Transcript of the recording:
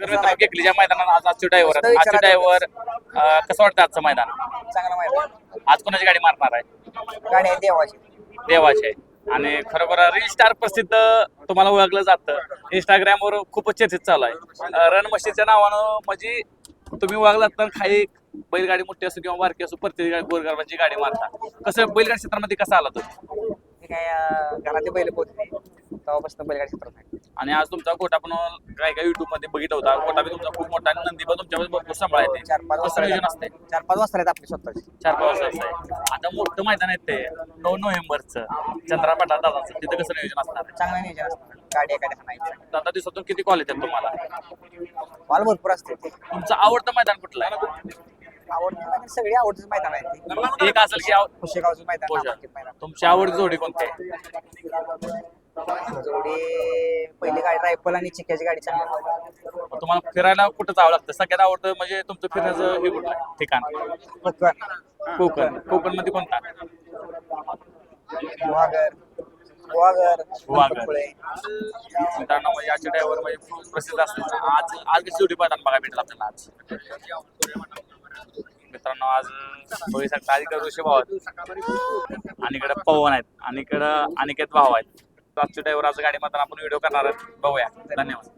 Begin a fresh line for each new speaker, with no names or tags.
तर मित्रांनो केकलीच्या मैदानात आज आजचे ड्रायव्हर आजचे ड्रायव्हर कसं वाटतं आजचं मैदान?
चांगला माहिती
आज कोणाची गाडी मारणार आहे?
गाडी आहे देवाची.
देवाचे आणि खरोखर रील स्टार प्रसिद्ध तुम्हाला ओळखलं जातं. इंस्टाग्रामवर खूपच चर्चेत चालू आहे. रण मशीच्या नावानं म्हणजे तुम्ही ओळखलात तर काही बैलगाडी मोठी असो किंवा बारकी असो प्रत्येक गाडी गोरगरबाची गाडी मारता. कसं बैलगाडी क्षेत्रामध्ये कसं आला तुम्ही?
हे काय अं, घरातले बैल पोहोचले. तेव्हापासून बैलगाडी क्षेत्रात आहे.
आणि आज तुमचा गोटा पण काय काय युट्यूबमध्ये बघितलं होता. गोटा बी तुमचा खूप मोठा आणि नंदी पण तुमच्या भरपूर सांभाळायचे
चार पाच
कसं नियोजन असते
चार पाच वाजता आहेत आपली स्वतःची.
चार पाच वाजता आहे. आता मोठं मैदान आहे ते. नऊ नोव्हेंबरचं. चंद्रा पाटा दादाचं. तिथं कसं नियोजन असणार?
चांगलं नियोजन असतं गाडी एखाद्या नाही
आता दिवसातून किती कॉल येतात तुम्हाला?
माल भरपूर असते
तुमचं आवडतं मैदान कुठलं आहे?
आवडते सगळी आवडतीच मैदान आहे ते.
एक असेल की आव-
खुशेगावचं मैदान
पोषण.
आवडते मैदान.
तुमची आवड जोडी कोणती आहे?
जोडी पहिली गाडी रायफल आणि चिक्याची गाडी चांगली.
मग तुम्हाला फिरायला कुठं जावं लागतं? सगळ्यात आवडतं म्हणजे तुमचं फिरण्याचं हे कुठलं आहे? ठिकाण?
कोकण.
कोकण. मध्ये कोणता?
गुहागर गुहागर
गुहागर.
गणपतपुळे.
मित्रांनो म्हणजे याचे ड्रायव्हर म्हणजे प्रसिद्ध असतात आज आज कशी जोडी पाहताना बघा भेटला आपल्याला आज? मित्रांनो आज बघू शकता आज इकडे ऋषी भाऊ आहेत. आणि इकडे पवन आहेत. आणि इकडं अनिकेत भाऊ आहेत. आजच्या ड्रायव्हर आज गाडी मात्र आपण व्हिडिओ करणार आहेत. बघूया. धन्यवाद.